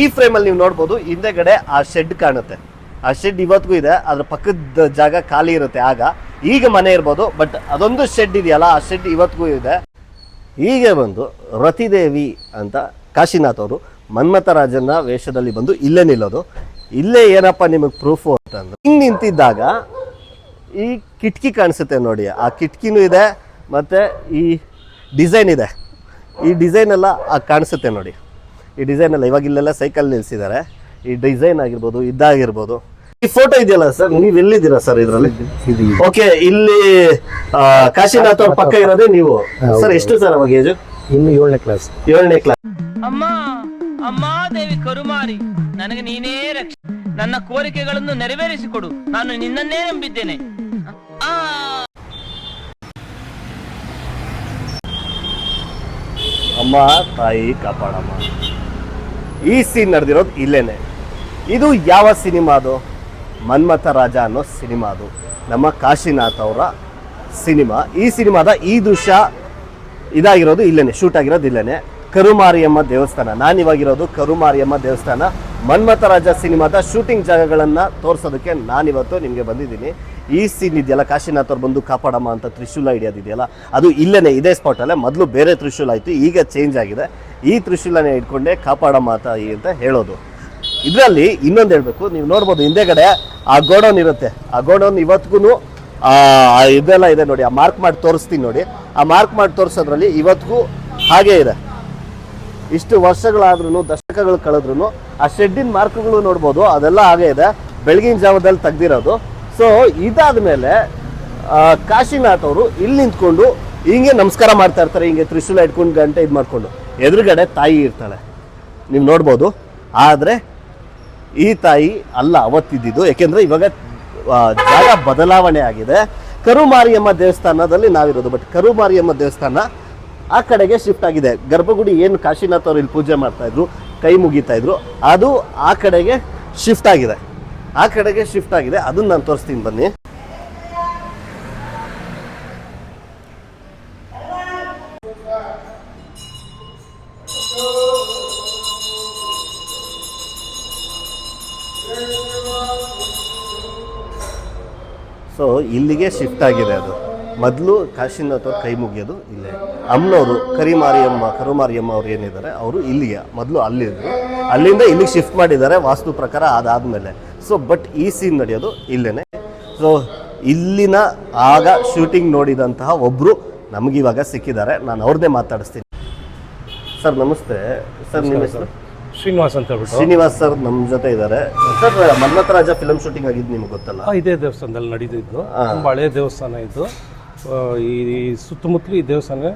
ಈ ಫ್ರೇಮಲ್ಲಿ ನೀವು ನೋಡ್ಬೋದು, ಹಿಂದೆಗಡೆ ಆ ಶೆಡ್ ಕಾಣುತ್ತೆ. ಆ ಶೆಡ್ ಇವತ್ತಿಗೂ ಇದೆ, ಅದ್ರ ಪಕ್ಕದ ಜಾಗ ಖಾಲಿ ಇರುತ್ತೆ ಆಗ. ಈಗ ಮನೆ ಇರ್ಬೋದು ಬಟ್ ಅದೊಂದು ಶೆಡ್ ಇದೆಯಲ್ಲ, ಆ ಶೆಡ್ ಇವತ್ತಿಗೂ ಇದೆ. ಹೀಗೆ ಬಂದು ರತಿದೇವಿ ಅಂತ ಕಾಶಿನಾಥ್ ಅವರು ಮನ್ಮಥರಾಜನ ವೇಷದಲ್ಲಿ ಬಂದು ಇಲ್ಲೇ ನಿಲ್ಲೋದು. ಇಲ್ಲೇ ಏನಪ್ಪ ನಿಮಗೆ ಪ್ರೂಫು ಅಂತಂದ್ರೆ, ಹಿಂಗೆ ನಿಂತಿದ್ದಾಗ ಈ ಕಿಟಕಿ ಕಾಣಿಸುತ್ತೆ ನೋಡಿ, ಆ ಕಿಟಕಿನೂ ಇದೆ, ಮತ್ತು ಈ ಡಿಸೈನ್ ಇದೆ. ಈ ಡಿಸೈನ್ ಎಲ್ಲ ಕಾಣಿಸುತ್ತೆ ನೋಡಿ. ಈ ಡಿಸೈನ್ ಎಲ್ಲ ಇವಾಗ ಇಲ್ಲೆಲ್ಲ ಸೈಕಲ್ ನಿಲ್ಸಿದ್ದಾರೆ. ಈ ಡಿಸೈನ್ ಆಗಿರ್ಬೋದು ಇದಾಗಿರ್ಬೋದು. ಈ ಫೋಟೋ ಇದೆಯಲ್ಲ ಸರ್ ನೀವು ಎಲ್ಲಿದ್ದೀರಾ ಸರ್ ಇದರಲ್ಲಿ? ಓಕೆ ಇಲ್ಲಿ ಕಾಶಿನಾಥ್ ಅವ್ರ ಪಕ್ಕ ಇರೋದೇ ನೀವು. ಸರ್ ಎಷ್ಟು ಸರ್ ಅವಾಗ ಏಜು ಇನ್ನು ಏಳನೇ ಕ್ಲಾಸ್ ಏಳನೇ ಕ್ಲಾಸ್ ಅಮ್ಮ ಅಮ್ಮ ದೇವಿ ಕರುಮಾರಿ ನನಗೆ ನೀನೇ ರಕ್ಷ ನನ್ನ ಕೋರಿಕೆಗಳನ್ನು ನೆರವೇರಿಸಿಕೊಡು. ನಾನು ನಿನ್ನನ್ನೇ ನಂಬಿದ್ದೇನೆ. ಅಮ್ಮ ತಾಯಿ ಕಾಪಾಡಮ್ಮ. ಈ ಸೀನ್ ನಡೆದಿರೋದು ಇಲ್ಲೇನೆ. ಇದು ಯಾವ ಸಿನಿಮಾ ಅದು? ಮನ್ಮಥ ರಾಜ ಅನ್ನೋ ಸಿನಿಮಾ ಅದು. ನಮ್ಮ ಕಾಶಿನಾಥ್ ಅವರ ಸಿನಿಮಾ. ಈ ಸಿನಿಮಾದ ಈ ದೃಶ್ಯ ಇದಾಗಿರೋದು ಇಲ್ಲೇನೆ ಶೂಟ್ ಆಗಿರೋದು ಇಲ್ಲೇನೆ. ಕರುಮಾರಿಯಮ್ಮ ದೇವಸ್ಥಾನ. ನಾನಿವಾಗಿರೋದು ಕರುಮಾರಿಯಮ್ಮ ದೇವಸ್ಥಾನ. ಮನ್ಮಥ ರಾಜ ಸಿನಿಮಾದ ಶೂಟಿಂಗ್ ಜಾಗಗಳನ್ನು ತೋರಿಸೋದಕ್ಕೆ ನಾನಿವತ್ತು ನಿಮಗೆ ಬಂದಿದ್ದೀನಿ. ಈ ಸೀನ್ ಇದೆಯಲ್ಲ, ಕಾಶಿನಾಥ್ ಅವ್ರು ಬಂದು ಕಾಪಾಡಮ್ಮ ಅಂತ ತ್ರಿಶೂಲ ಹಿಡಿಯೋದಿದೆಯಲ್ಲ, ಅದು ಇಲ್ಲೇನೆ, ಇದೇ ಸ್ಪಾಟಲ್ಲೇ ಮೊದಲು ಬೇರೆ ತ್ರಿಶೂಲ ಆಯಿತು, ಈಗ ಚೇಂಜ್ ಆಗಿದೆ. ಈ ತ್ರಿಶೂಲನೇ ಇಟ್ಕೊಂಡೆ ಕಾಪಾಡೋ ಮಾತಾಯಿ ಅಂತ ಹೇಳೋದು. ಇದರಲ್ಲಿ ಇನ್ನೊಂದು ಹೇಳಬೇಕು, ನೀವು ನೋಡ್ಬೋದು ಹಿಂದೆಗಡೆ ಆ ಗೋಡೌನ್ ಇರುತ್ತೆ. ಆ ಗೋಡೌನ್ ಇವತ್ತಿಗೂ ಇದೆಲ್ಲ ಇದೆ ನೋಡಿ, ಆ ಮಾರ್ಕ್ ಮಾಡಿ ತೋರಿಸ್ತೀನಿ ನೋಡಿ. ಆ ಮಾರ್ಕ್ ಮಾಡಿ ತೋರಿಸೋದ್ರಲ್ಲಿ ಇವತ್ತಿಗೂ ಹಾಗೇ ಇದೆ. ಇಷ್ಟು ವರ್ಷಗಳಾದ್ರೂ ದಶಕಗಳು ಕಳೆದ್ರೂ ಆ ಶೆಡ್ಡಿನ ಮಾರ್ಕ್ಗಳು ನೋಡ್ಬೋದು, ಅದೆಲ್ಲ ಹಾಗೇ ಇದೆ. ಬೆಳಗಿನ ಜಾವದಲ್ಲಿ ತೆಗ್ದಿರೋದು. ಸೊ ಇದಾದ ಮೇಲೆ ಕಾಶಿನಾಥ್ ಅವರು ಇಲ್ಲಿ ನಿಂತ್ಕೊಂಡು ಹಿಂಗೆ ನಮಸ್ಕಾರ ಮಾಡ್ತಾ ಇರ್ತಾರೆ, ಹಿಂಗೆ ತ್ರಿಶೂಲ ಇಟ್ಕೊಂಡು ಗಂಟೆ ಇದು ಮಾಡ್ಕೊಂಡು. ಎದುರುಗಡೆ ತಾಯಿ ಇರ್ತಾಳೆ. ನೀವು ನೋಡ್ಬೋದು. ಆದರೆ ಈ ತಾಯಿ ಅಲ್ಲ, ಅವತ್ತಿದ್ದಿದ್ದು. ಏಕೆಂದರೆ ಇವಾಗ ಜಾಗ ಬದಲಾವಣೆ ಆಗಿದೆ. ಕರುಮಾರಿಯಮ್ಮ ದೇವಸ್ಥಾನದಲ್ಲಿ ನಾವಿರೋದು. ಬಟ್ ಕರುಮಾರಿಯಮ್ಮ ದೇವಸ್ಥಾನ ಆ ಕಡೆಗೆ ಶಿಫ್ಟ್ ಆಗಿದೆ. ಗರ್ಭಗುಡಿ ಏನು ಕಾಶಿನಾಥ್ ಅವರು ಇಲ್ಲಿ ಪೂಜೆ ಮಾಡ್ತಾಯಿದ್ರು ಕೈ ಮುಗಿತಾ ಇದ್ರು, ಅದು ಆ ಕಡೆಗೆ ಶಿಫ್ಟ್ ಆಗಿದೆ. ಆ ಕಡೆಗೆ ಶಿಫ್ಟ್ ಆಗಿದೆ. ಅದನ್ನು ನಾನು ತೋರಿಸ್ತೀನಿ ಬನ್ನಿ. ಸೊ ಇಲ್ಲಿಗೆ ಶಿಫ್ಟ್ ಆಗಿದೆ ಅದು. ಮೊದಲು ಕಾಶಿನ ಅಥವಾ ಕೈ ಮುಗಿಯೋದು ಇಲ್ಲೇ. ಅಮ್ಮನವರು ಕರಿಮಾರಿಯಮ್ಮ ಕರುಮಾರಿಯಮ್ಮ ಅವ್ರು ಏನಿದ್ದಾರೆ ಅವರು ಇಲ್ಲಿಗೆ ಮೊದಲು ಅಲ್ಲಿದ್ರು. ಅಲ್ಲಿಂದ ಇಲ್ಲಿಗೆ ಶಿಫ್ಟ್ ಮಾಡಿದ್ದಾರೆ ವಾಸ್ತು ಪ್ರಕಾರ ಅದಾದಮೇಲೆ. ಸೊ ಬಟ್ ಈ ಸೀನ್ ನಡೆಯೋದು ಇಲ್ಲೇನೆ. ಸೊ ಇಲ್ಲಿನ ಆಗ ಶೂಟಿಂಗ್ ನೋಡಿದಂತಹ ಒಬ್ಬರು ನಮಗಿವಾಗ ಸಿಕ್ಕಿದ್ದಾರೆ. ನಾನು ಅವ್ರದ್ದೇ ಮಾತಾಡಿಸ್ತೀನಿ. ಸರ್ ನಮಸ್ತೆ. ಸರ್ ನಿಮ್ಮ ಹೆಸರು? ಶ್ರೀನಿವಾಸ್ ಅಂತ ಹೇಳ್ಬಿಟ್ಟು. ಶ್ರೀನಿವಾಸ್ ಸರ್ ನಮ್ಮ ಜೊತೆ ಇದ್ದಾರೆ sir Mannat Raja film shooting ಆಗಿದ್ದು ನಿಮ್ಗೆ ಗೊತ್ತಲ್ಲ? ಆ, ಇದೇ ದೇವಸ್ಥಾನದಲ್ಲಿ ನಡೀತಿದ್ದು. ತುಂಬ ಹಳೆಯ ದೇವಸ್ಥಾನ ಇದು. ಆ, ಈ ಈ ಸುತ್ತಮುತ್ತಲು ಈ ದೇವಸ್ಥಾನ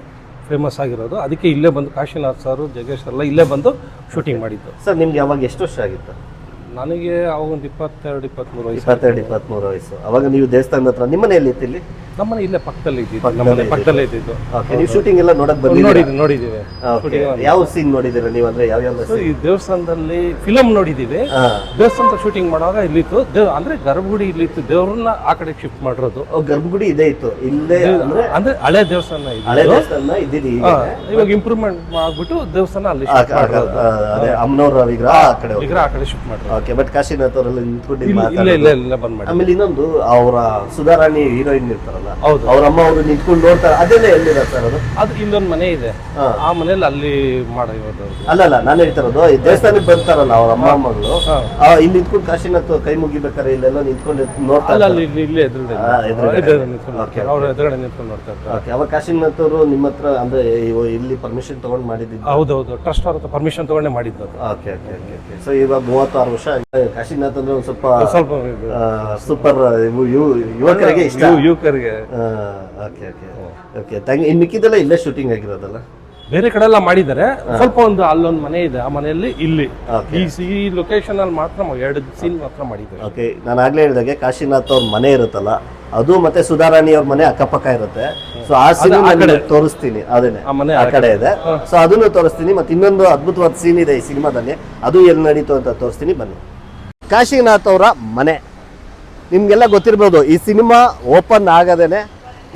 ಫೇಮಸ್ ಆಗಿರೋದು. ಅದಕ್ಕೆ ಇಲ್ಲೇ ಬಂದು ಕಾಶಿನಾಥ್ ಸರ್ ಜಗೇಶ್ ಎಲ್ಲ ಇಲ್ಲೇ ಬಂದು ಶೂಟಿಂಗ್ ಮಾಡಿದ್ದು. ಸರ್ ನಿಮ್ಗೆ ಯಾವಾಗ ಎಷ್ಟು ವರ್ಷ ಆಗಿತ್ತು? ನನಗೆ ಅವಾಗ ಒಂದು ಇಪ್ಪತ್ತೆರಡು ಇಪ್ಪತ್ಮೂರು ವಯಸ್ಸು. ಇಪ್ಪತ್ತೆರಡು ಇಪ್ಪತ್ಮೂರು ವಯಸ್ಸು. ಅವಾಗ ನೀವು ದೇವಸ್ಥಾನದ ಹತ್ರ ನಿಮ್ಮ ಮನೆಯಲ್ಲಿ ಇತ್ತು ಇಲ್ಲಿ ನಮ್ಮನೆ ಇಲ್ಲೇ ಪಕ್ಕದಲ್ಲಿ ಇದ್ದಿದ್ದು ನಮ್ಮನೆ ಪಕ್ಕದಲ್ಲೇ ಇದ್ದಿದ್ದು. ಓಕೆ ನೀವು ಶೂಟಿಂಗ್ ಎಲ್ಲ ನೋಡಕ್ ಬಂದಿದ್ದೀರಾ? ನೋಡಿದ್ವಿ ನೋಡಿದ್ದೀವಿ. ಓಕೆ ಯಾವ ಸೀನ್ ನೋಡಿದ್ದೀರಾ ನೀವು ಅಂದ್ರೆ ಯಾವ ಯಾವ ಸೊ ಈ ದೇವಸ್ಥಾನದಲ್ಲಿ ಫಿಲಮ್ ನೋಡಿದ್ದೀವಿ. ದೇವಸ್ಥಾನದ ಶೂಟಿಂಗ್ ಮಾಡುವಾಗ ಇಲ್ಲಿತ್ತು. ದೇವ್ ಅಂದ್ರೆ ಗರ್ಭಗುಡಿ ಇಲ್ಲಿತ್ತು. ದೇವ್ರನ್ನ ಆ ಕಡೆ ಶಿಫ್ಟ್ ಮಾಡಿರೋದು. ಗರ್ಭಗುಡಿ ಇದೆ ಇತ್ತು. ಇಲ್ಲೇ ಅಂದ್ರೆ ಅಂದ್ರೆ ಹಳೆ ದೇವಸ್ಥಾನ ಇದು ಹಳೆ ದೇವಸ್ಥಾನ ಇದ್ದೀರಿ ಈಗ ಹಾ, ಇವಾಗ ಇಂಪ್ರೂವ್ಮೆಂಟ್ ಮಾಡ್ಬಿಟ್ಟು ದೇವಸ್ಥಾನ ಅಲ್ಲಿ ಆ, ಶಿಫ್ಟ್ ಆ, ಮಾಡಿರೋದು ಆ, ಅದೇ ಅಮ್ಮನವ್ರ ವಿಗ್ರಹ ಆ ಕಡೆ ಹೋಗಿ ವಿಗ್ರಹ ಆ ಕಡೆ ಶಿಫ್ಟ್ ಮಾಡಿರೋದು ಓಕೆ ಬಟ್ ಕಾಶಿನಾಥ್ ಅವರೆಲ್ಲ ನಿಂತ್ಕೊಂಡು ಇಲ್ಲ ಇಲ್ಲ ಇಲ್ಲ ಇಲ್ಲ ಬಂದ್ ಮಾಡಿ ಆಮೇಲೆ ಇನ್ನೊಂದು ಅವರ ಸುಧಾರಾಣಿ ಹೀರೋಯಿನ್ ಇರ್ತಾರಲ್ಲ ಹೌದು. ಅವ್ರ ಅಮ್ಮ ಅವರು ನಿಂತ್ಕೊಂಡು ನೋಡ್ತಾರೆ ಅದೆಲ್ಲ ಎಲ್ಲಿದೆ ಸರ್ ಅದು? ಅದು ಇಲ್ಲೊಂದು ಮನೆ ಇದೆ. ಹಾ. ಆ ಮನೇಲಿ ಅಲ್ಲಿ ಮಾಡಿರೋದು ಅಲ್ಲಲ್ಲ ನಾನು ಹೇಳ್ತಿರೋದು ಈ ದೇವಸ್ಥಾನಕ್ಕೆ ಬರ್ತಾರಲ್ಲ ಅವ್ರ ಅಮ್ಮ ಮಗಳು ಹಾ. ಆ, ಇಲ್ಲಿ ನಿಂತ್ಕೊಂಡು ಕಾಶಿನಾಥ್ ಕೈ ಮುಗಿಬೇಕಾರೆ ಇಲ್ಲೆಲ್ಲ ನಿಂತ್ಕೊಂಡು ನೋಡ್ತಾ ಅಲ್ಲ ಅಲ್ಲಿ ಇಲ್ಲಿ ಇಲ್ಲೇ ಎದುರುಗಡೆ. ಎದುರುಗಡೆ. Okay, ನೋಡ್ತಾರೆ. ಅವ್ರ ಎದುರುಗಡೆ ನಿಂತ್ಕೊಂಡು ನೋಡ್ತಾ ಇರ್ತಾರೆ. ಓಕೆ ಅವಾಗ ಕಾಶಿನಾಥ್ ಅವರು ನಿಮ್ಮ ಹತ್ರ ಅಂದ್ರೆ ಇವ- ಇಲ್ಲಿ ಪರ್ಮಿಷನ್ ತಗೊಂಡು ಮಾಡಿದ್ದು ಹೌದೌದು ಟ್ರಸ್ಟ್ ಅವ್ರ ಪರ್ಮಿಷನ್ ತಗೊಂಡೇ ಮಾಡಿದ್ದು ಅದು. Okay okay okay okay so ಇವಾಗ ಮೂವತ್ತಾರು ವರ್ಷ. ಕಾಶಿನಾಥ್ ಅಂದ್ರೆ ಒಂದು ಸ್ವಲ್ಪ ಸ್ವಲ್ಪ ಸೂಪರ್ ಯುವಕರಿಗೆ ಇಷ್ಟ. ಯುವಕರಿಗೆ. ಓಕೆ ಓಕೆ ಓಕೆ ತಂಗ ಇನ್ನು ಮಿಕ್ಕಿದೆಲ್ಲ ಇಲ್ಲೇ ಶೂಟಿಂಗ್ ಆಗಿರೋದಲ್ಲ? ಬೇರೆ ಕಡೆ ಎಲ್ಲ ಮಾಡಿದ್ದಾರೆ. ಸ್ವಲ್ಪ ಒಂದು ಅಲ್ಲೊಂದು ಮನೆ ಇದೆ. ಆ ಮನೆಯಲ್ಲಿ ಇಲ್ಲಿ. ಈ ಸಿ ಲೊಕೇಶನ್ ಅಲ್ಲಿ ಮಾತ್ರ ಎರಡು ಸೀನ್ ಮಾತ್ರ ಮಾಡಿದ್ದಾರೆ. ಓಕೆ ನಾನು ಆಗ್ಲೇ ಹೇಳಿದಾಗೆ ಕಾಶಿನಾಥ್ ಅವ್ರ ಮನೆ ಇರುತ್ತಲ್ಲ ಅದು ಮತ್ತೆ ಸುಧಾರಾಣಿ ಅವ್ರ ಮನೆ ಅಕ್ಕಪಕ್ಕ ಇರುತ್ತೆ. ಸೊ ಆ ಸೀನ್ ಆ ಕಡೆ. ತೋರಿಸ್ತೀನಿ ಅದೇನೆ ಆ ಮನೆ ಆ ಕಡೆ ಇದೆ. ಸೊ ಅದನ್ನು ತೋರಿಸ್ತೀನಿ ಮತ್ತೆ ಇನ್ನೊಂದು ಅದ್ಭುತವಾದ ಸೀನ್ ಇದೆ ಈ ಸಿನಿಮಾದಲ್ಲಿ. ಅದು ಎಲ್ಲಿ ನಡೀತು ಅಂತ ತೋರಿಸ್ತೀನಿ ಬನ್ನಿ. ಕಾಶಿನಾಥ್ ಅವರ ಮನೆ. ನಿಮ್ಗೆಲ್ಲ ಗೊತ್ತಿರ್ಬೋದು ಈ ಸಿನಿಮಾ ಓಪನ್ ಆಗದೇನೆ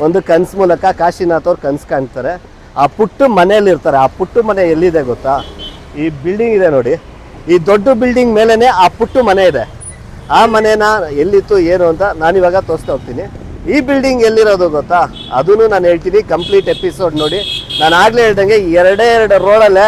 ಒಂದು ಕನ್ಸ್ ಮೂಲಕ ಕಾಶಿನಾಥ್ ಅವ್ರು ಕನ್ಸ್ ಕಾಣ್ತಾರೆ. ಆ ಪುಟ್ಟ ಮನೆಯಲ್ಲಿ ಇರ್ತಾರೆ. ಆ ಪುಟ್ಟ ಮನೆ ಎಲ್ಲಿದೆ ಗೊತ್ತಾ? ಈ ಬಿಲ್ಡಿಂಗ್ ಇದೆ ನೋಡಿ. ಈ ದೊಡ್ಡ ಬಿಲ್ಡಿಂಗ್ ಮೇಲೇ ಆ ಪುಟ್ಟ ಮನೆ ಇದೆ. ಆ ಮನೇನ ಎಲ್ಲಿತ್ತು, ಏನು ಅಂತ ನಾನು ಇವಾಗ ತೋರಿಸ್ತಾ ಹೋಗ್ತೀನಿ. ಈ ಬಿಲ್ಡಿಂಗ್ ಎಲ್ಲಿರೋದು ಗೊತ್ತಾ? ಅದನ್ನು ನಾನು ಹೇಳ್ತೀನಿ ಕಂಪ್ಲೀಟ್ ಎಪಿಸೋಡ್ ನೋಡಿ. ನಾನು ಆಗಲೇ ಹೇಳ್ದಂಗೆ ಎರಡೇ ಎರಡು ರೋಡಲ್ಲೇ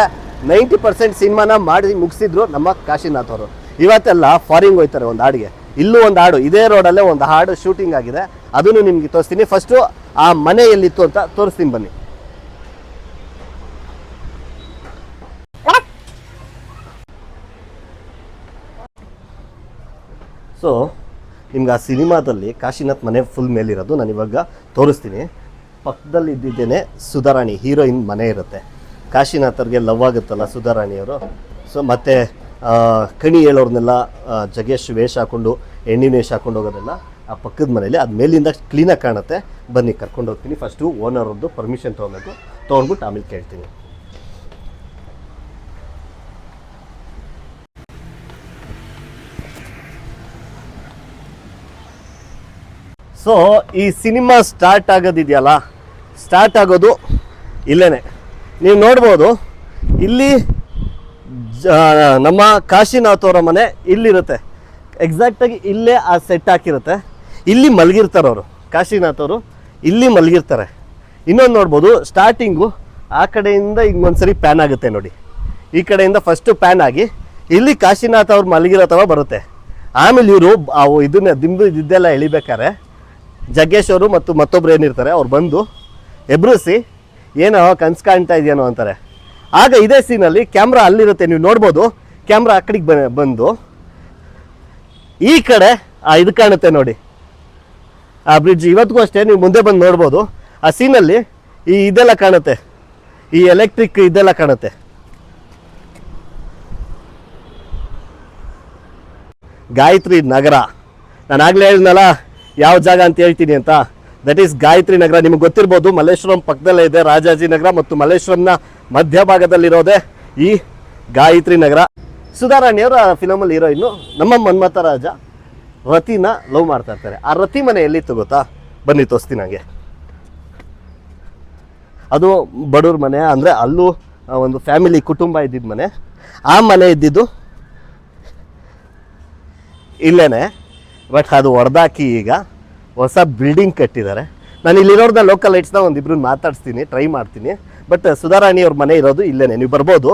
ನೈಂಟಿ ಪರ್ಸೆಂಟ್ ಸಿನಿಮಾನ ಮಾಡಿ ಮುಗಿಸಿದ್ರು ನಮ್ಮ ಕಾಶಿನಾಥ್ ಅವರು. ಇವತ್ತೆಲ್ಲ ಫಾರಿನ್ ಹೋಯ್ತಾರೆ ಒಂದು ಹಾಡಿಗೆ. ಇಲ್ಲೂ ಒಂದು ಹಾಡು, ಇದೇ ರೋಡಲ್ಲೇ ಒಂದು ಹಾಡು ಶೂಟಿಂಗ್ ಆಗಿದೆ. ಅದನ್ನು ನಿಮಗೆ ತೋರಿಸ್ತೀನಿ. ಫಸ್ಟು ಆ ಮನೆ ಎಲ್ಲಿತ್ತು ಅಂತ ತೋರಿಸ್ತೀನಿ ಬನ್ನಿ. ಸೊ ನಿಮ್ಗೆ ಆ ಸಿನಿಮಾದಲ್ಲಿ ಕಾಶಿನಾಥ್ ಮನೆ ಫುಲ್ ಮೇಲಿರೋದು ನಾನು ಇವಾಗ ತೋರಿಸ್ತೀನಿ. ಪಕ್ಕದಲ್ಲಿ ಇದ್ದಿದ್ದೇನೆ ಸುಧಾರಾಣಿ ಹೀರೋಯಿನ್ ಮನೆ ಇರುತ್ತೆ. ಕಾಶಿನಾಥ್ ಅವ್ರಿಗೆ ಲವ್ ಆಗುತ್ತಲ್ಲ ಸುಧಾರಾಣಿಯವರು ಸೊ ಮತ್ತೆ ಕಣಿ ಹೇಳೋರ್ನೆಲ್ಲ ಜಗೇಶ್ ವೇಷ ಹಾಕೊಂಡು ಎಣ್ಣೆ ವೇಷ ಹಾಕೊಂಡು ಹೋಗೋದೆಲ್ಲ ಆ ಪಕ್ಕದ ಮನೇಲಿ. ಅದು ಮೇಲಿಂದ ಕ್ಲೀನಾಗಿ ಕಾಣುತ್ತೆ. ಬನ್ನಿ, ಕರ್ಕೊಂಡು ಹೋಗ್ತೀನಿ. ಫಸ್ಟು ಓನರದ್ದು ಪರ್ಮಿಷನ್ ತೊಗೊಬೇಕು. ತೊಗೊಂಡ್ಬಿಟ್ಟು ಆಮೇಲೆ ಕೇಳ್ತೀನಿ. ಸೊ ಈ ಸಿನಿಮಾ ಸ್ಟಾರ್ಟ್ ಆಗೋದಿದೆಯಲ್ಲ? ಸ್ಟಾರ್ಟ್ ಆಗೋದು ಇಲ್ಲೇ ನೀವು ನೋಡ್ಬೋದು. ಇಲ್ಲಿ ನಮ್ಮ ಕಾಶಿನಾಥ್ ಅವರ ಮನೆ ಇಲ್ಲಿರುತ್ತೆ. ಎಕ್ಸಾಕ್ಟಾಗಿ ಇಲ್ಲೇ ಆ ಸೆಟ್ ಹಾಕಿರುತ್ತೆ. ಇಲ್ಲಿ ಮಲಗಿರ್ತಾರೆ ಅವರು. ಕಾಶಿನಾಥ್ ಅವರು ಇಲ್ಲಿ ಮಲಗಿರ್ತಾರೆ. ಇನ್ನೊಂದು ನೋಡ್ಬೋದು ಸ್ಟಾರ್ಟಿಂಗು ಆ ಕಡೆಯಿಂದ ಈಗ ಒಂದ್ಸರಿ ಪ್ಯಾನ್ ಆಗುತ್ತೆ ನೋಡಿ. ಈ ಕಡೆಯಿಂದ ಫಸ್ಟು ಪ್ಯಾನ್ ಆಗಿ ಇಲ್ಲಿ ಕಾಶಿನಾಥ್ ಅವ್ರು ಮಲಗಿರೋ ಥರ ಬರುತ್ತೆ. ಆಮೇಲೆ ಇವರು ಇದನ್ನ, ದಿಂಬು ಇದೆಲ್ಲ ಎಳಿಬೇಕಾರೆ ಜಗ್ಗೇಶ್ ಅವರು ಮತ್ತು ಮತ್ತೊಬ್ರು ಏನಿರ್ತಾರೆ, ಅವ್ರು ಬಂದು ಎಬ್ರಿಸಿ, ಏನೋ ಕನ್ಸು ಕಾಣ್ತಾ ಇದೆಯೇನೋ ಅಂತಾರೆ. ಆಗ ಇದೇ ಸೀನಲ್ಲಿ ಕ್ಯಾಮ್ರಾ ಅಲ್ಲಿರುತ್ತೆ, ನೀವು ನೋಡ್ಬೋದು. ಕ್ಯಾಮ್ರಾ ಆ ಕಡೆಗೆ ಬ- ಬಂದು ಈ ಕಡೆ, ಆ ಇದು ಕಾಣುತ್ತೆ ನೋಡಿ. ಆ ಬ್ರಿಡ್ಜ್ ಇವತ್ತಿಗೂ ಅಷ್ಟೇ, ನೀವು ಮುಂದೆ ಬಂದು ನೋಡ್ಬೋದು. ಆ ಸೀನಲ್ಲಿ ಈ ಇದೆಲ್ಲ ಕಾಣುತ್ತೆ. ಈ ಎಲೆಕ್ಟ್ರಿಕ್ ಇದೆಲ್ಲ ಕಾಣುತ್ತೆ. ಗಾಯತ್ರಿ ನಗರ. ನಾನು ಆಗಲೇ ಹೇಳಿದ್ನಲ್ಲ ಯಾವ ಜಾಗ ಅಂತ ಹೇಳ್ತೀನಿ ಅಂತ? That is Gayathri Nagar. ನಿಮ್ಗೆ ಗೊತ್ತಿರ್ಬೋದು, ಮಲ್ಲೇಶ್ವರಂ ಪಕ್ಕದಲ್ಲೇ ಇದೆ ರಾಜಾಜಿ ನಗರ ಮತ್ತು ಮಲ್ಲೇಶ್ವರಂನ ಮಧ್ಯಭಾಗದಲ್ಲಿರೋದೇ ಈ ಗಾಯತ್ರಿ ನಗರ. ಸುಧಾರಾಣಿಯವರ ಫಿಲಮಲ್ಲಿ ಹೀರೋಯಿನ್ನು ನಮ್ಮ ಮನ್ಮಥ ರಾಜ ರತಿನ ಲವ್ ಮಾಡ್ತಾ ಇರ್ತಾರೆ. ಆ ರತಿ ಮನೆ ಎಲ್ಲಿ ಗೊತ್ತಾ? ಬನ್ನಿ, ತೋರಿಸ್ತೀನಿ ನನಗೆ ಅದು ಬಡವ್ರ ಮನೆ, ಅಂದರೆ ಅಲ್ಲೂ ಒಂದು ಫ್ಯಾಮಿಲಿ ಕುಟುಂಬ ಇದ್ದಿದ್ದ ಮನೆ. ಆ ಮನೆ ಇದ್ದಿದ್ದು ಇಲ್ಲೇನೆ. ಬಟ್ ಅದು ಹೊಡೆದಾಕಿ ಈಗ ಹೊಸ ಬಿಲ್ಡಿಂಗ್ ಕಟ್ಟಿದ್ದಾರೆ. ನಾನು ಇಲ್ಲಿರೋರ್ನ ಲೋಕಲ್ ಲೈಟ್ಸ್ನ ಒಂದಿಬ್ರು ಮಾತಾಡಿಸ್ತೀನಿ ಟ್ರೈ ಮಾಡ್ತೀನಿ. ಬಟ್ ಸುಧಾರಾಣಿ ಅವ್ರ ಮನೆ ಇರೋದು ಇಲ್ಲೇನೆ ನೀವು ಬರ್ಬೋದು.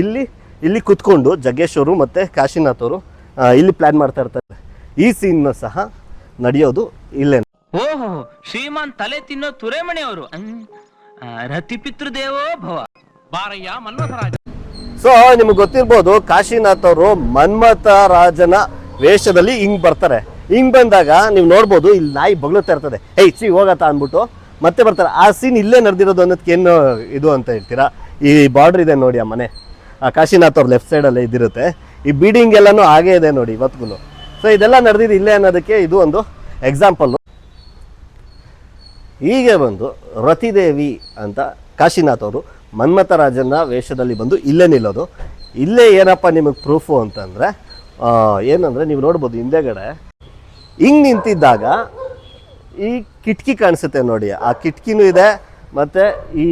ಇಲ್ಲಿ ಇಲ್ಲಿ ಕುತ್ಕೊಂಡು ಜಗ್ಗೇಶ್ ಅವರು ಮತ್ತು ಕಾಶಿನಾಥ್ ಅವರು ಇಲ್ಲಿ ಪ್ಲ್ಯಾನ್ ಮಾಡ್ತಾ ಇರ್ತಾರೆ. ಈ ಸೀನ್ ಸಹ ನಡೆಯೋದು ಇಲ್ಲೇ ಓಹೋ ಶ್ರೀಮಾನ್ ತಲೆ ತಿನ್ನೋ ತುರೇಮಣಿ ಅವರು. ರತಿ ಪಿತೃದೇವೋ ಭವ. ಬಾರಯ್ಯ ಮನ್ಮಥರಾಜ. ಸೊ ನಿಮ್ಗೆ ಗೊತ್ತಿರ್ಬೋದು ಕಾಶಿನಾಥ್ ಅವರು ಮನ್ಮಥ ರಾಜನ ವೇಷದಲ್ಲಿ ಹಿಂಗೆ ಬರ್ತಾರೆ. ಹಿಂಗೆ ಬಂದಾಗ ನೀವು ನೋಡ್ಬೋದು ಇಲ್ಲಿ ನಾಯಿ ಬಗ್ಲುತ್ತಾ ಇರ್ತದೆ. ಏಯ್ ಸಿ ಹೋಗತ್ತಾ? ಅಂದ್ಬಿಟ್ಟು ಮತ್ತೆ ಬರ್ತಾರೆ. ಆ ಸೀನ್ ಇಲ್ಲೇ ನಡೆದಿರೋದು ಅನ್ನೋದಕ್ಕೆ ಏನು ಇದು ಅಂತ ಹೇಳ್ತೀರಾ? ಈ ಬಾರ್ಡ್ರ್ ಇದೆ ನೋಡಿ ಆ ಮನೆ. ಆ ಕಾಶಿನಾಥ್ ಅವ್ರ ಲೆಫ್ಟ್ ಸೈಡಲ್ಲೇ ಇದಿರುತ್ತೆ. ಈ ಬೀಡಿಂಗ್ ಎಲ್ಲನೂ ಹಾಗೇ ಇದೆ ನೋಡಿ ಇವತ್ತಿಗೂ ಸೊ ಇದೆಲ್ಲ ನಡೆದಿದ್ದು ಇಲ್ಲೇ ಅನ್ನೋದಕ್ಕೆ ಇದು ಒಂದು ಎಕ್ಸಾಂಪಲ್ಲು ಹೀಗೆ ಬಂದು ರತಿದೇವಿ ಅಂತ ಕಾಶಿನಾಥ್ ಅವರು ಮನ್ಮಥರಾಜನ ವೇಷದಲ್ಲಿ ಬಂದು ಇಲ್ಲೇ ನಿಲ್ಲೋದು. ಇಲ್ಲೇ ಏನಪ್ಪ ನಿಮಗೆ ಪ್ರೂಫು ಅಂತಂದರೆ ಏನಂದರೆ ನೀವು ನೋಡ್ಬೋದು ಹಿಂದೆಗಡೆ ಹಿಂಗ್ ನಿಂತಿದ್ದಾಗ ಈ ಕಿಟಕಿ ಕಾಣಿಸುತ್ತೆ ನೋಡಿ. ಆ ಕಿಟಕಿನೂ ಇದೆ, ಮತ್ತು ಈ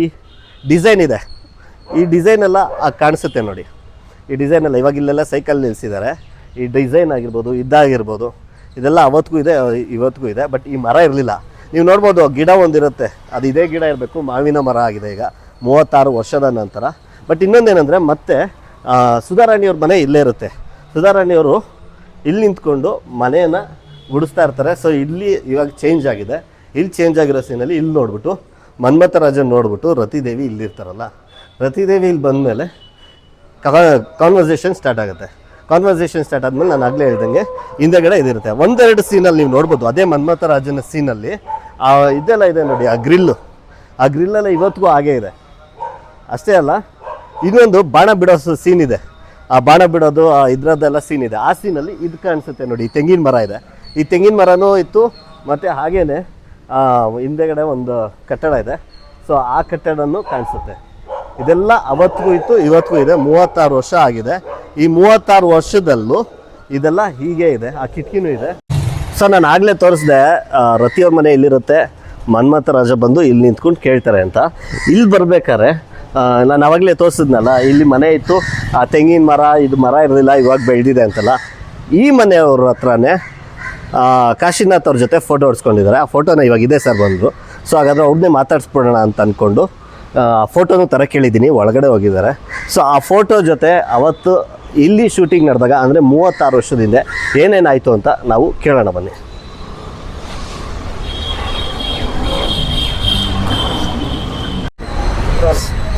ಡಿಸೈನ್ ಇದೆ. ಈ ಡಿಸೈನ್ ಆ ಕಾಣಿಸುತ್ತೆ ನೋಡಿ. ಈ ಡಿಸೈನ್ ಎಲ್ಲ ಇವಾಗ ಇಲ್ಲೆಲ್ಲ ಸೈಕಲ್ ನಿಲ್ಲಿಸಿದ್ದಾರೆ ಈ ಡಿಸೈನ್ ಆಗಿರ್ಬೋದು, ಇದ್ದಾಗಿರ್ಬೋದು, ಇದೆಲ್ಲ ಅವತ್ತಿಗೂ ಇದೆ, ಇವತ್ತಿಗೂ ಇದೆ ಬಟ್ ಈ ಮರ ಇರಲಿಲ್ಲ. ನೀವು ನೋಡ್ಬೋದು, ಗಿಡ ಒಂದಿರುತ್ತೆ. ಅದು ಇದೇ ಗಿಡ ಇರಬೇಕು, ಮಾವಿನ ಮರ ಆಗಿದೆ ಈಗ, ಮೂವತ್ತಾರು ವರ್ಷದ ನಂತರ. ಬಟ್ ಇನ್ನೊಂದೇನೆಂದರೆ ಮತ್ತೆ ಸುಧಾರಾಣಿಯವ್ರ ಮನೆ ಇಲ್ಲೇ ಇರುತ್ತೆ. ಸುಧಾರಾಣಿಯವರು ಇಲ್ಲಿ ನಿಂತ್ಕೊಂಡು ಮನೆಯನ್ನು ಗುಡಿಸ್ತಾ ಇರ್ತಾರೆ. ಸೊ ಇಲ್ಲಿ ಇವಾಗ ಚೇಂಜ್ ಆಗಿದೆ. ಇಲ್ಲಿ ಚೇಂಜ್ ಆಗಿರೋ ಸೀನಲ್ಲಿ ಇಲ್ಲಿ ನೋಡ್ಬಿಟ್ಟು, ಮನ್ಮಥರಾಜನ್ ನೋಡ್ಬಿಟ್ಟು ರತಿದೇವಿ ಇಲ್ಲಿರ್ತಾರಲ್ಲ ರತಿದೇವಿ ಇಲ್ಲಿ ಬಂದಮೇಲೆ ಕಾನ್ವರ್ಸೇಷನ್ ಸ್ಟಾರ್ಟ್ ಆಗುತ್ತೆ. ಕಾನ್ವರ್ಸೇಷನ್ ಸ್ಟಾರ್ಟ್ ಆದಮೇಲೆ ನಾನು ಆಗಲೇ ಹೇಳ್ದಂಗೆ ಹಿಂದೆಗಡೆ ಇದಿರುತ್ತೆ. ಒಂದೆರಡು ಸೀನಲ್ಲಿ ನೀವು ನೋಡ್ಬೋದು. ಅದೇ ಮನ್ಮಥರಾಜನ ಸೀನಲ್ಲಿ ಆ, ಇದೆಲ್ಲ ಇದೆ ನೋಡಿ, ಆ ಗ್ರಿಲ್ಲು ಆ ಗ್ರಿಲ್ಲೆಲ್ಲ ಇವತ್ತಿಗೂ ಹಾಗೇ ಇದೆ. ಅಷ್ಟೇ ಅಲ್ಲ, ಇನ್ನೊಂದು ಬಾಣ ಬಿಡೋ ಸೀನ್ ಇದೆ. ಆ ಬಾಣ ಬಿಡೋದು, ಆ ಇದ್ರದ್ದೆಲ್ಲ ಸೀನ್ ಇದೆ. ಆ ಸೀನಲ್ಲಿ ಇದು ಕಾಣಿಸುತ್ತೆ ನೋಡಿ, ಈ ತೆಂಗಿನ ಮರ ಇದೆ. ಈ ತೆಂಗಿನ ಮರನೂ ಇತ್ತು, ಮತ್ತು ಹಾಗೇ ಹಿಂದೆಗಡೆ ಒಂದು ಕಟ್ಟಡ ಇದೆ. ಸೊ ಆ ಕಟ್ಟಡನೂ ಕಾಣಿಸುತ್ತೆ. ಇದೆಲ್ಲ ಅವತ್ತಿಗೂ ಇತ್ತು, ಇವತ್ತಿಗೂ ಇದೆ, ಮೂವತ್ತಾರು ವರ್ಷ ಆಗಿದೆ. ಈ ಮೂವತ್ತಾರು ವರ್ಷದಲ್ಲೂ ಇದೆಲ್ಲ ಹೀಗೆ ಇದೆ, ಆ ಕಿಟಕಿನೂ ಇದೆ. ಸೊ ನಾನು ಆಗಲೇ ತೋರಿಸ್ದೆ ರತಿಯವ್ರ ಮನೆ ಇಲ್ಲಿರುತ್ತೆ ಮನ್ಮಥ ರಾಜ ಬಂದು ಇಲ್ಲಿ ನಿಂತ್ಕೊಂಡು ಕೇಳ್ತಾರೆ ಅಂತ. ಇಲ್ಲಿ ಬರ್ಬೇಕಾದ್ರೆ ನಾನು ಅವಾಗಲೇ ತೋರಿಸಿದ್ನಲ್ಲ, ಇಲ್ಲಿ ಮನೆ ಇತ್ತು, ಆ ತೆಂಗಿನ ಮರ, ಇದು ಮರ ಇರಲಿಲ್ಲ, ಇವಾಗ ಬೆಳೆದಿದೆ ಅಂತಲ್ಲ. ಈ ಮನೆಯವ್ರ ಹತ್ರನೇ ಕಾಶಿನಾಥ್ ಅವ್ರ ಜೊತೆ ಫೋಟೋ ಹೊಡ್ಸ್ಕೊಂಡಿದ್ದಾರೆ. ಆ ಫೋಟೋನ ಇವಾಗ ಇದೆ ಸರ್ ಬಂದರು. ಸೊ ಹಾಗಾದ್ರೆ ಅವ್ರನ್ನೇ ಮಾತಾಡಿಸ್ಬಿಡೋಣ ಅಂತ ಅಂದ್ಕೊಂಡು ಫೋಟೋನು ತರ ಕೇಳಿದ್ದೀನಿ ಒಳಗಡೆ ಹೋಗಿದ್ದಾರೆ. ಸೊ ಆ ಫೋಟೋ ಜೊತೆ ಅವತ್ತು ಇಲ್ಲಿ ಶೂಟಿಂಗ್ ನಡೆದಾಗ, ಅಂದರೆ ಮೂವತ್ತಾರು ವರ್ಷದ ಹಿಂದೆ ಏನೇನಾಯಿತು ಅಂತ ನಾವು ಕೇಳೋಣ ಬನ್ನಿ.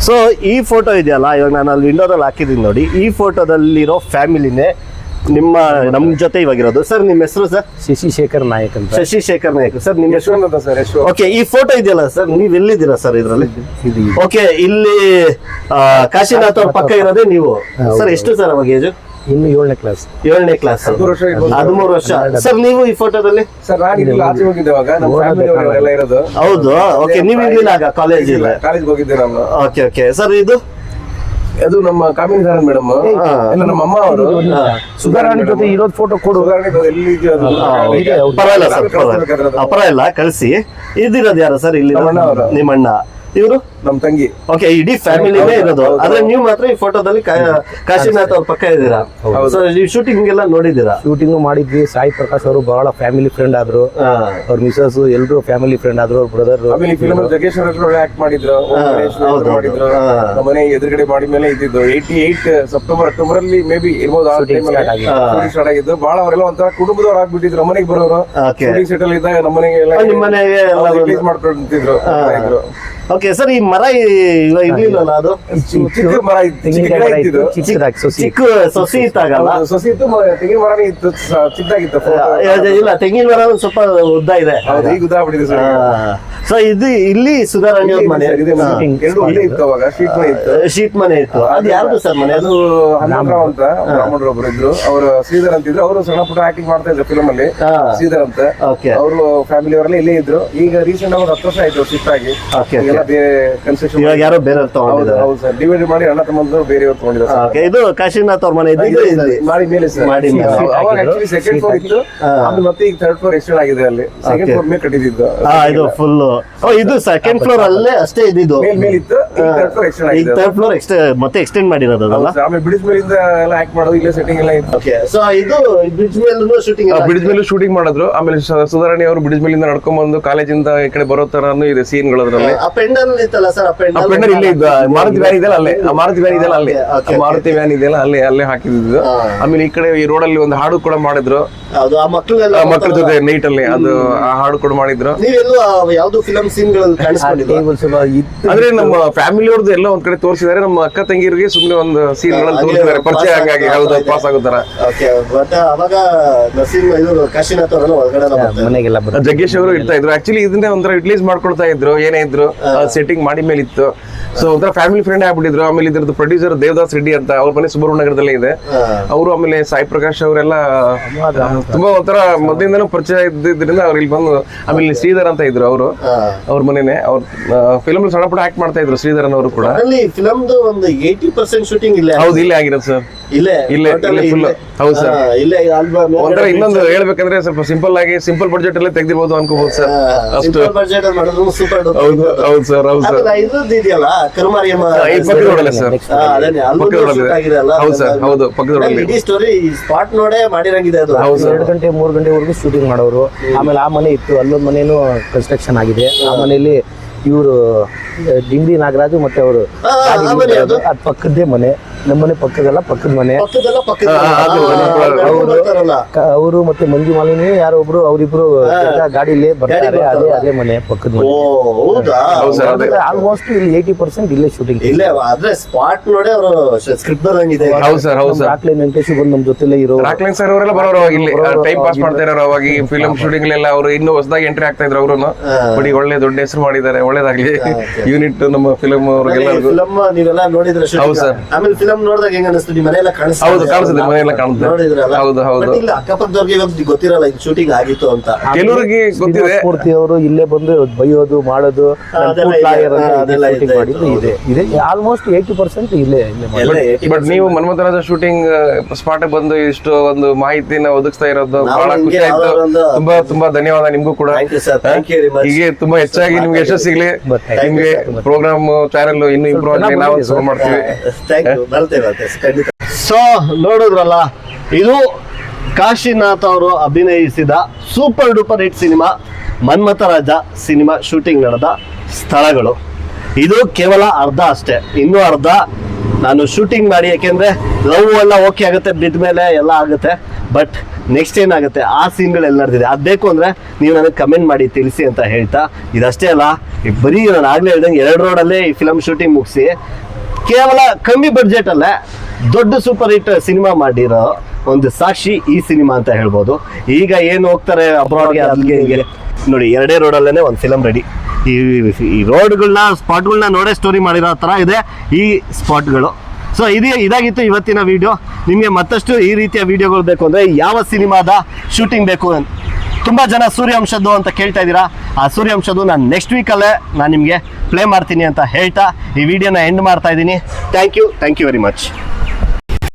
ಸೊ ಈ ಫೋಟೋ ಇದೆಯಲ್ಲ ಇವಾಗ ನಾನು ಅಲ್ಲಿ ವಿಂಡೋದಲ್ಲಿ ಹಾಕಿದ್ದೀನಿ ನೋಡಿ. ಈ ಫೋಟೋದಲ್ಲಿರೋ ಫ್ಯಾಮಿಲಿನೇ ನಿಮ್ಮ ನಮ್ಮ ಜೊತೆ ಇವಾಗಿರೋದು. ಸರ್ ನಿಮ್ಮ ಹೆಸರು ಸರ್ ಶಶಿಶೇಖರ್ ನಾಯಕ್ ಅಂತ. ಶಶಿಶೇಖರ್ ನಾಯಕ್. ಸರ್ ನಿಮ್ಮ ಹೆಸರು? ಅಂತ ಸರ್ ಓಕೆ ಈ ಫೋಟೋ ಇದೆಯಲ್ಲ ಸರ್ ನೀವು ಎಲ್ಲಿದ್ದೀರಾ ಸರ್ ಇದರಲ್ಲಿ? ಓಕೆ ಇಲ್ಲಿ ಕಾಶಿನಾಥ್ ಅವ್ರ ಪಕ್ಕ ಇರೋದೇ ನೀವು. ಸರ್ ಎಷ್ಟು ಸರ್ ಅವಾಗ ಏಜು ಇನ್ನು ಏಳನೇ ಕ್ಲಾಸ್ ಏಳನೇ ಕ್ಲಾಸ್. ಹದಿಮೂರು ವರ್ಷ ಸರ್ ನೀವು ಈ ಫೋಟೋದಲ್ಲಿ ಸರ್ ನಾನು ಆಚೆ ನಮ್ಮ ಫ್ಯಾಮಿಲಿ ಅವರೆಲ್ಲ ಇರೋದು. ಹೌದು ಓಕೆ ನೀವು ಇರ್ಲಿಲ್ಲ ಆಗ ಕಾಲೇಜ್ ಇಲ್ಲ ಕಾಲೇಜ್ ಹೋಗಿದ್ದೆ ನಾನು. ಓಕೆ ಓಕೆ ಸರ್ ಇದು? ಅದು ನಮ್ಮ ಕಾಮಿನಿದಾರನ್ ಮೇಡಮ್. ಎಲ್ಲ ನಮ್ಮ ಅಮ್ಮ ಅವರು. ಸುಧಾರಾಣಿ ಜೊತೆ ಇರೋದು ಫೋಟೋ ಕೊಡು. ಪರವಾಗಿಲ್ಲ ಸರ್ ಪರವಾಗಿಲ್ಲ. ಕಳಿಸಿ. ಇದಿರೋದು ಯಾರು ಸರ್ ಇಲ್ಲಿ ನಮ್ಮ ಅವರು. ಇವರು? ನಮ್ಮ ತಂಗಿ. ಓಕೆ ಇಡೀ ಫ್ಯಾಮಿಲಿನೇ ಇರೋದು. ಆದ್ರೆ ನೀವು ಮಾತ್ರ ಈ ಫೋಟೋದಲ್ಲಿ ಕಾಶಿನಾಥ್ ಅವ್ರ ಪಕ್ಕ ಇದ್ದೀರಾ? ಸೊ ಈ ಶೂಟಿಂಗ್ ಎಲ್ಲ ನೋಡಿದ್ದೀರಾ? ಶೂಟಿಂಗ್ ಮಾಡಿದ್ವಿ. ಸಾಯಿ ಪ್ರಕಾಶ್ ಅವರು ಬಹಳ ಫ್ಯಾಮಿಲಿ ಫ್ರೆಂಡ್ ಆದ್ರು. ಅವ್ರ ಮಿಸಸ್ ಎಲ್ರು ಫ್ಯಾಮಿಲಿ ಫ್ರೆಂಡ್ ಆದ್ರು ಅವ್ರ ಬ್ರದರ್ ಆಮೇಲೆ ಫಿಲಮ್ ಜಗೇಶ್ವರ ಒಳ್ಳೆ ಆಕ್ಟ್ ಮಾಡಿದ್ರು. ಮಾಡಿದ್ರು. ಮನೆ ಎದುರುಗಡೆ ಮಾಡಿ ಮೇಲೆ ಇದ್ದಿದ್ದು. ಏಯ್ಟಿ ಏಟ್ ಸೆಪ್ಟೆಂಬರ್ ಅಕ್ಟೋಬರ್ ಅಲ್ಲಿ ಮೇಬಿ ಇರ್ಬೋದು ಆ ಟೈಮ್. ಸ್ಟಾರ್ಟ್ ಆಗಿದ್ದು ಬಹಳ ಅವರೆಲ್ಲ ಒಂಥರ ಕುಟುಂಬದವ್ರು ಆಗ್ಬಿಟ್ಟಿದ್ರು. ಮನೆಗೆ ಬರೋರು. ಸೆಟಲ್ ಶೂಟಿಂಗ್ ಸೆಟ್ ಅಲ್ಲಿ ಇದ್ದಾಗ ನಮ್ಮ ಮನೆಗೆ ಎಲ್ಲ ಆ, ಎಲ್ಲ ಇದ್ರು ಓಕೆ ಸರ್ ಈ ಮರ ಇರ್ಲಿಲ್ಲಲ್ಲ ಅದು? ಚಿಕ್ಕ ಮರ ಇತ್ತು, ಚಿಕ್ಕ ಸೊಸಿ. ಇತ್ತಾಗಲ್ಲ ಸೊಸಿ ಇತ್ತು ತೆಂಗಿನ ಮರನೇ ಇತ್ತು ಚಿಕ್ಕದಾಗಿತ್ತು ಇಲ್ಲ ತೆಂಗಿನ ಮರ ಒಂದ್ ಸ್ವಲ್ಪ ಉದ್ದ ಇದೆ. ಈಗ ಈಗ ಉದಾಹರಣೆ ಸರ್. ಸೊ ಇದು ಇಲ್ಲಿ ಸುಧಾರಾಣಿ ಅವ್ರ ಮನೆ. ಎರಡು ಇಲ್ಲೇ ಇತ್ತು ಅವಾಗ ಶೀಟ್ ಮನೆ ಇತ್ತು. ಶೀಟ್ ಮನೆ ಇತ್ತು. ಅದು ಯಾರು ಸರ್ ಮನೆ? ಅದು ಹನುಮಂತರಾವ್ ಅಂತ ಬ್ರಾಹ್ಮಣರು ಒಬ್ರು ಇದ್ರು. ಅವರು ಶ್ರೀಧರ್ ಅಂತಿದ್ರು ಅವರು ಸಣ್ಣ ಪುಟ್ಟ ಆಕ್ಟಿಂಗ್ ಮಾಡ್ತಾ ಇದ್ರು ಫಿಲಮ್ ಅಲ್ಲಿ. ಶ್ರೀಧರ್ ಅಂತ. ಓಕೆ ಅವರು ಫ್ಯಾಮಿಲಿ ಅವರಲ್ಲಿ ಇಲ್ಲೇ ಇದ್ರು. ಈಗ ರೀಸೆಂಟ್ ಒಂದು ಹತ್ತು ವರ್ಷ ಆಯ್ತು ಶಿಫ್ಟ್ ಆಗಿ. ಈಗೆಲ್ಲ ಬೇರೆ ಕನ್ಸ್ಟ್ರಕ್ಷನ್ ಇವಾಗ ಯಾರೋ ಬೇರೆ ಹೌದು ತಗೊಂಡಿದ್ದಾರೆ. ಹೌದು ಸರ್. ಡಿವೈಡ್ ಮಾಡಿ ಅಣ್ಣ ತಮ್ಮಂದ್ರು ಬೇರೆ ತಗೊಂಡಿದ್ದಾರೆ. ಓಕೆ ಇದು ಕಾಶಿನಾಥ್ ಅವ್ರ ಮನೆ ಇದು ಇಲ್ಲಿ. ಮಾಡಿ ಮೇಲೆ ಸರ್. ಮಾಡಿ ಮೇಲೆ. ಅವಾಗ ಆಕ್ಚುಲಿ ಸೆಕೆಂಡ್ ಫ್ಲೋರ್ ಇತ್ತು. ಅದು ಮತ್ತೆ ಈಗ ಥರ್ಡ್ ಫ್ಲೋರ್ ಎಕ್ಸ್ಟೆಂಡ್ ಆಗಿದೆ ಅಲ್ಲಿ. ಸೆಕೆಂಡ್ ಫ್ಲೋರ್ ಮೇಲೆ ಕಟ್ಟಿದ್ದು. ಹಾ ಇದು ಫುಲ್ ಇದು ಸೆಕೆಂಡ್ ಫ್ಲೋರ್ ಅಲ್ಲೇ ಅಷ್ಟೇ ಇದ್ದಿದ್ದು. ಮೇಲ್ ಮೇಲೆ ಇತ್ತು. ಈಗ ಥರ್ಡ್ ಫ್ಲೋರ್ ಎಕ್ಸ್ಟೆಂಡ್ ಈಗ ಆಗಿದೆ ಥರ್ಡ್ ಫ್ಲೋರ್ ಎಕ್ಸ್ಟೆ ಮತ್ತೆ ಎಕ್ಸ್ಟೆಂಡ್ ಮಾಡಿರೋದು ಅದಲ್ಲ? ಹೌದು sir. ಆಮೇಲೆ ಬ್ರಿಡ್ಜ್ ಮೇಲಿಂದ ಎಲ್ಲ ಆಕ್ಟ್ ಮಾಡೋದು ಇಲ್ಲೇ ಸೆಟ್ಟಿಂಗ್ ಎಲ್ಲ ಇತ್ತು. ಓಕೆ ಸೊ ಇದು ಬ್ರಿಡ್ಜ್ ಮೇಲೂ ಶೂಟಿಂಗ್ ಬ್ರಿಡ್ಜ್ ಮೇಲೂ ಶೂಟಿಂಗ್ ಮಾಡಿದ್ರು. ಆಮೇಲೆ ಸ- ಸುಧಾರಣಿ ಅವರು ಬ್ರಿಡ್ಜ್ ಮೇಲಿಂದ ನಡ್ಕೊಂಡ್ ಬಂದು ಕಾಲೇಜಿಂದ ಈ ಕಡೆ ಬರೋ ತರಾನು ಇದೆ ಸೀನ್ಗಳು ಅಪ್ ಆ ಪೆಂಡಲ್ ಇತ್ತಲ್ಲ ಸರ್ ಆ ಆ ಪೆಂಡಲ್ ಪೆಂಡರ್ ಇಲ್ಲೇ ಇದ್ದು ಮಾರುತಿ ವ್ಯಾನ್ ಇದೆಯಲ್ಲ ಅಲ್ಲೇ ಆ ಮಾರುತಿ ವ್ಯಾನ್ ಇದೆಯಲ್ಲ ಅಲ್ಲೇ. Okay, okay, ಮಾರುತಿ ವ್ಯಾನ್ ಇದೆಯಲ್ಲ ಅಲ್ಲೇ ಅಲ್ಲೇ ಹಾಕಿದ್ದು. ಆಮೇಲೆ ಈ ಕಡೆ ಈ ರೋಡ್ ಅಲ್ಲಿ ಒಂದು ಹಾಡು ಕೂಡ ಮಾಡಿದ್ರು. ಮಕ್ಕಳ ಜೊತೆ ನೈಟ್ ಅಲ್ಲಿ ಅದು ಆ ಹಾಡು ಕೂಡ ಮಾಡಿದ್ರು. ಯಾವ್ದು ಫಿಲಂ ಅಂದ್ರೆ ನಮ್ಮ ಫ್ಯಾಮಿಲಿ ಅವ್ರದ್ದು ಎಲ್ಲ ಒಂದ್ ಕಡೆ ತೋರಿಸಿದ್ದಾರೆ. ನಮ್ಮ ಅಕ್ಕ ತಂಗಿರಿಗೆ ಸುಮ್ನೆ ಒಂದು ಸೀನ್ಗಳನ್ನು ಗಳಲ್ಲಿ ತೋರಿಸಿದ್ದಾರೆ. ಪರಿಚಯ ಹಂಗಾಗಿ ಹೌದು. ಪಾಸ್ ಆಗುತ್ತಾರ ಓಕೆ ಅವಾಗ ನಸೀಮ್ ಇದು ಕಾಶಿನಾಥ್ ಅವರೆಲ್ಲ ಒಳಗಡೆ ಎಲ್ಲ ಬರ್ತಾರೆ. ಮನೆಗೆಲ್ಲ ಬರ್ತಾರೆ ಜಗ್ಗೇಶ್ ಅವರು ಇರ್ತಾ ಇದ್ರು. ಆಕ್ಚುಲಿ ಇದನ್ನೇ ಒಂಥರ ಯುಟಿಲೈಸ್ ಮಾಡ್ಕೊಳ್ತಾ ಇದ್ರು. ಏನೇ ಇದ್ರು. ಸೆಟ್ಟಿಂಗ್ ಮಾಡಿ ಮೇಲೆ ಇತ್ತು. ಸೊ ಒಂಥರ ಫ್ಯಾಮಿಲಿ ಫ್ರೆಂಡ್ ಆಗ್ಬಿಟ್ಟಿದ್ರು. ಆಮೇಲೆ ಇದ್ರದ್ದು ಪ್ರೊಡ್ಯೂಸರ್ ದೇವದಾಸ್ ರೆಡ್ಡಿ ಅಂತ ಅವ್ರ ಮನೆ ಸುಬ್ರಹ್ಮಣ್ಯನಗರದಲ್ಲೇ ಇದೆ. ಅವರು ಆಮೇಲೆ ಸಾಯಿ ಪ್ರಕಾಶ್ ಅವರೆಲ್ಲ ತುಂಬಾ ಒಂಥರ ಮೊದಲಿಂದನೂ ಪರಿಚಯ ಇದ್ದಿದ್ರಿಂದ ಅವ್ರು ಇಲ್ಲಿ ಬಂದು ಆಮೇಲೆ ಶ್ರೀಧರ್ ಅಂತ ಇದ್ರು ಅವರು. ಅವ್ರ ಮನೆನೆ. ಅವ್ರ ಫಿಲಮ್ ಸಣ್ಣ ಪುಟ್ಟ ಆಕ್ಟ್ ಮಾಡ್ತಾ ಇದ್ರು ಶ್ರೀಧರನ್ ಅವರು ಕೂಡ. ಅದ್ರಲ್ಲಿ ಫಿಲಮ್ದು ಒಂದು ಏಯ್ಟಿ ಪರ್ಸೆಂಟ್ ಶೂಟಿಂಗ್ ಇಲ್ಲೇ? ಹೌದು ಇಲ್ಲೇ ಆಗಿರೋದು ಸರ್ ಇಲ್ಲೇ? ಇಲ್ಲೇ, Total ಇಲ್ಲೇ full. ಹೌದು sir. ಹಾ, ಇಲ್ಲೇ ಆಲ್ಬಮ್ ಒಂಥರ ಇನ್ನೊಂದು ಹೇಳ್ಬೇಕಂದ್ರೆ ಸ್ವಲ್ಪ ಸಿಂಪಲ್ ಆಗಿ ಸಿಂಪಲ್ ಬಡ್ಜೆಟ್ ಅಲ್ಲೇ ತೆಗ್ದಿರ್ಬೋದು ಅನ್ಕೋಬಹುದು ಸರ್ ಅಷ್ಟು. ಬಡ್ಜೆಟ್ ಮಾಡಿದ್ರು ಸೂಪರ್ ಹೌದು ಹೌದು ಸರ್ ಇದೆಯಲ್ಲ ಕರುಮಾರಿಯಮ್ಮ ಸರ್? ಹೌದು ಸರ್ ಹೌದು ಇಡೀ ಸ್ಟೋರಿ ಸ್ಪಾಟ್ ನೋಡೇ ಮಾಡಿರಂಗಿದೆ ಅದು. ಹೌದು ಎರಡು ಗಂಟೆ ಮೂರು ಗಂಟೆವರೆಗೂ ಶೂಟಿಂಗ್ ಮಾಡೋರು. ಆಮೇಲೆ ಆ ಮನೆ ಇತ್ತು ಅಲ್ಲೊಂದು ಮನೇನು ಕನ್ಸ್ಟ್ರಕ್ಷನ್ ಆಗಿದೆ. ಆ ಮನೆಯಲ್ಲಿ ಇವರು ಡಿಂಗಡಿ ನಾಗರಾಜು ಮತ್ತೆ ಅವರು ಆ, ಆ ಮನೆ ಅದು? ಪಕ್ಕದ್ದೇ ಮನೆ. ನಮ್ಮನೆ ಪಕ್ಕದಲ್ಲ ಪಕ್ಕದ ಮನೆ. ಅವ್ರು ಮತ್ತೆ ಮಂಜು ಮಾಲಿನಿ ಯಾರೊಬ್ರು ಒಬ್ರು ಅವರಿಬ್ರು ಗಾಡಿಲಿ ಬರ್ತಾರೆ. ಅದೇ ಅದೇ ಮನೆ ಪಕ್ಕದ ಮನೆ. ಹೌದಾ? ಹೌದು ಸರ್ ಅದೇ. ಆಲ್ಮೋಸ್ಟ್ ಇಲ್ಲಿ ಏಯ್ಟಿ ಪರ್ಸೆಂಟ್ ಇಲ್ಲೇ ಶೂಟಿಂಗ್ ಇಲ್ಲೇ ಆದ್ರೆ ಸ್ಪಾಟ್ ನೋಡಿ ಅವರು ಸ್ಕ್ರಿಪ್ಟ್ ಬರಂಗಿದೆ ಹೌದು ಸರ್ ಹೌದು ಸರ್. ರಾಕ್ಲೈನ್ ವೆಂಕಟೇಶ್ ಬಂದು ನಮ್ಮ ಜೊತೆಲೇ ಇರೋ ರಾಕ್ಲೈನ್ ಸರ್ ಅವರೆಲ್ಲ ಬರೋರು ಅವಾಗ ಇಲ್ಲಿ. ಟೈಮ್ ಪಾಸ್ ಮಾಡ್ತಾ ಇರೋರು ಅವಾಗ ಈ ಫಿಲ್ಮ್ ಶೂಟಿಂಗ್ ಎಲ್ಲ ಅವರು ಇನ್ನೂ ಹೊಸದಾಗಿ ಎಂಟ್ರಿ ಆಗ್ತಾ ಇದ್ರು ಅವರು ಬಡಿ ಒಳ್ಳೆ ದೊಡ್ಡ ಹೆಸರು ಮಾಡಿದ್ದಾರೆ ಒಳ್ಳೇದಾಗ್ಲಿ. ಯೂನಿಟ್ ನಮ್ಮ ಫಿಲಂ ಅವ್ರಿಗೆಲ್ಲ ಫಿಲಮ್ ನೀವೆಲ್ಲ ನೋಡಿದ್ರೆ ಹೌದು sir. ಆಮೇಲೆ ಫಿಲಮ್ ನೋಡಿದಾಗ ಹೆಂಗ ಅನಿಸ್ತು? ನಿಮ್ಮ ಮನೆಯೆಲ್ಲ ಕಾಣಿಸ್ತಾ ಹೌದು ಇದೆ? ಕಾಣಿಸುತ್ತೆ ಮನೆಯೆಲ್ಲ ಕಾಣುತ್ತೆ ನೋಡಿದ್ರಲ್ಲ ಹೌದು ಹೌದು. ಇಲ್ಲ ಅಕ್ಕಪಕ್ಕದವ್ರಿಗೆ ಇವಾಗ ಗೊತ್ತಿರಲ್ಲ ಇದು ಶೂಟಿಂಗ್ ಆಗಿತ್ತು ಅಂತ. ಕೆಲವರಿಗೆ ಗೊತ್ತಿದೆ. ಮೂರ್ತಿ ಅವರು ಇಲ್ಲೇ ಬಂದು ಬೈಯೋದು ಮಾಡೋದು ಅದೆಲ್ಲ ಇದೆ. ಇದೆ, ಮಾಡಿದ್ದು ಇದೆ. ಇದೆ ಆಲ್ಮೋಸ್ಟ್ ಏಯ್ಟಿ ಪರ್ಸೆಂಟ್ ಇಲ್ಲೇ ಇಲ್ಲೇ ಮಾಡಿ. ಎಲ್ಲ 80% ಬಟ್ ನೀವು ಮನ್ಮಥರಾಜ ಶೂಟಿಂಗ್ ಸ್ಪಾಟ್ ಬಂದು ಇಷ್ಟು ಒಂದು ಮಾಹಿತಿನ ಒದಗಿಸ್ತಾ ಇರೋದು ಬಹಳ ಖುಷಿ ಆಯ್ತು. ತುಂಬಾ ತುಂಬಾ ಧನ್ಯವಾದ ನಿಮ್ಗೂ ಕೂಡ. Thank you sir thank you very much ಹೀಗೆ ತುಂಬಾ ಹೆಚ್ಚಾಗಿ ನಿಮ್ಗೆ ಯಶಸ್ಸು ಸಿಗ್ಲಿ ಗೊತ್ತಾಯ್ತು. ನಿಮ್ಗೆ ಪ್ರೋಗ್ರಾಮ್ ಚಾನೆಲ್ ಇನ್ನು ಇಂಪ್ರೂವ್ ಆಗಲಿ ನಾವು ಶುರು ಮಾಡ್ತೀವಿ. ಸೊ ನೋಡಿದ್ರಲ್ಲ ಇದು ಕಾಶಿನಾಥ್ ಅವರು ಅಭಿನಯಿಸಿದ super duper hit cinema Manmatharaja cinema shooting ನಡೆದ ಸ್ಥಳಗಳು. ಇದು ಕೇವಲ ಅರ್ಧ ಅಷ್ಟೇ ಇನ್ನೂ ಅರ್ಧ ನಾನು ಶೂಟಿಂಗ್ ಮಾಡಿ ಯಾಕೆಂದ್ರೆ ಲವ್ ಎಲ್ಲ ಓಕೆ ಆಗುತ್ತೆ ಬಿದ್ದ ಮೇಲೆ ಎಲ್ಲ ಆಗುತ್ತೆ ಬಟ್ ನೆಕ್ಸ್ಟ್ ಏನಾಗುತ್ತೆ ಆ ಸೀನ್ಗಳೆಲ್ಲ ನಡೆದಿದೆ. ಅದು ಬೇಕು ಅಂದ್ರೆ ನೀವು ನನಗೆ ಕಮೆಂಟ್ ಮಾಡಿ ತಿಳಿಸಿ ಅಂತ ಹೇಳ್ತಾ ಇದಷ್ಟೇ ಅಲ್ಲ ಬರೀ ನಾನು ಆಗ್ಲೇ ಹೇಳ್ದಂಗೆ ಎರಡು ರೋಡಲ್ಲೇ ಈ ಫಿಲಮ್ ಶೂಟಿಂಗ್ ಮುಗಿಸಿ ಕೇವಲ ಕಮ್ಮಿ ಬಡ್ಜೆಟ್ ಅಲ್ಲ ದೊಡ್ಡ ಸೂಪರ್ ಹಿಟ್ ಸಿನಿಮಾ ಮಾಡಿರೋ ಒಂದು ಸಾಕ್ಷಿ ಈ ಸಿನಿಮಾ ಅಂತ ಹೇಳ್ಬೋದು. ಈಗ ಏನು ಹೋಗ್ತಾರೆ ಅಬ್ರಾಡ್ಗೆ ಅಲ್ಲಿಗೆ ಹೀಗೆ. ನೋಡಿ ಎರಡೇ ರೋಡಲ್ಲೇ ಒಂದು ಫಿಲಮ್ ರೆಡಿ ಈ ಈ ರೋಡ್ಗಳನ್ನ ಸ್ಪಾಟ್ಗಳನ್ನ ನೋಡೇ ಸ್ಟೋರಿ ಮಾಡಿರೋ ಥರ ಇದೆ ಈ ಸ್ಪಾಟ್ಗಳು ಸೊ ಇದು ಇದಾಗಿತ್ತು ಇವತ್ತಿನ ವಿಡಿಯೋ ನಿಮಗೆ ಮತ್ತಷ್ಟು ಈ ರೀತಿಯ ವಿಡಿಯೋಗಳು ಬೇಕು ಅಂದರೆ ಯಾವ ಸಿನಿಮಾದ ಶೂಟಿಂಗ್ ಬೇಕು ಅಂತ ತುಂಬ ಜನ ಸೂರ್ಯಾಂಶದ್ದು ಅಂತ ಕೇಳ್ತಾ ಇದ್ದೀರಾ? ಆ ಸೂರ್ಯಾಂಶದ್ದು ನಾನು ನೆಕ್ಸ್ಟ್ ವೀಕಲ್ಲೇ ನಾನು ನಿಮಗೆ ಪ್ಲೇ ಮಾಡ್ತೀನಿ ಅಂತ ಹೇಳ್ತಾ ಈ ವಿಡಿಯೋನ ಎಂಡ್ ಮಾಡ್ತಾ ಇದ್ದೀನಿ. Thank you thank you very much